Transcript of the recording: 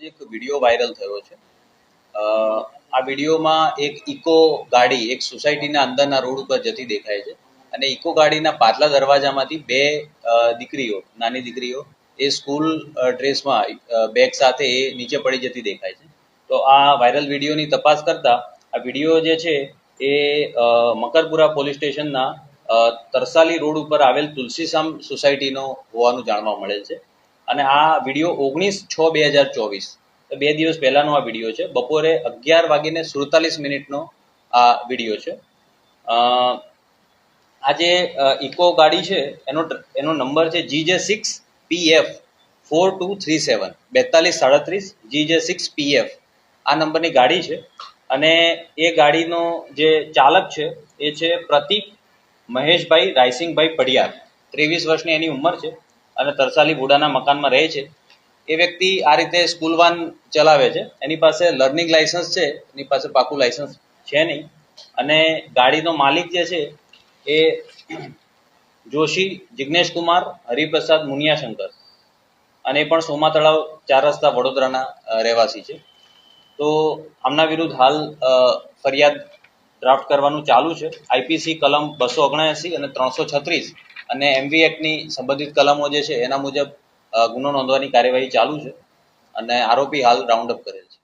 રોજ એક video viral થયો છે. આ વિડીયોમાં એક ઇકો ગાડી, એક સોસાયટીના અંદરના રોડ ઉપર જતી દેખાય છે અને ઇકો ગાડીના પાછલા દરવાજામાંથી બે દીકરીઓ, નાની દીકરીઓ એ સ્કૂલ ડ્રેસમાં બેગ સાથે એ નીચે પડી જતી દેખાય છે. તો આ વાયરલ વિડીયોની તપાસ કરતા આ વીડિયો જે છે એ મકરપુરા પોલીસ સ્ટેશનના તરસાલી રોડ ઉપર આવેલ તુલસીસામ સોસાયટીનો હોવાનું જાણવા મળેલ છે. અને આ વીડિયો ઓગણીસ છ બે હજાર ચોવીસ. બે દિવસ પહેલાનો આ વીડિયો છે. બપોરે અગિયાર વાગીને સુડતાલીસ મિનિટનો આ વીડિયો છે. આ જે ઇકો ગાડી છે, એનો એનો નંબર છે જી જે six PF four two three seven બેતાલીસ સાડત્રીસ જી જે સિક્સ પીએફ આ નંબરની ગાડી છે. અને એ ગાડીનો જે ચાલક છે, એ છે પ્રતિક મહેશભાઈ રાયસિંગભાઈ પડિયાર ત્રેવીસ વર્ષની એની ઉંમર છે. અને તરસાલી બુડાના મકાનમાં રહે છે. એ વ્યક્તિ આ રીતે સ્કૂલ વાન ચલાવે છે. એની પાસે લર્નિંગ લાયસન્સ છે. એની પાસે પાકું લાયસન્સ છે નહીં. અને ગાડીનો માલિક જે છે એ જોશી જિજ્ઞેશ કુમાર, હરિપ્રસાદ મુનિયાશંકર અને એ પણ સોમા તળાવ ચાર રસ્તા વડોદરાના રહેવાસી છે. તો આમના વિરુદ્ધ હાલ ફરિયાદ ડ્રાફ્ટ કરવાનું ચાલુ છે. આઈપીસી કલમ બસો ઓગણએંસી અને ત્રણસો છત્રીસ અને એમવી એક્ટની સંબંધિત કલમો જે છે, એના મુજબ ગુનો નોંધવાની કાર્યવાહી ચાલુ છે અને આરોપી હાલ રાઉન્ડ અપ કરેલ છે.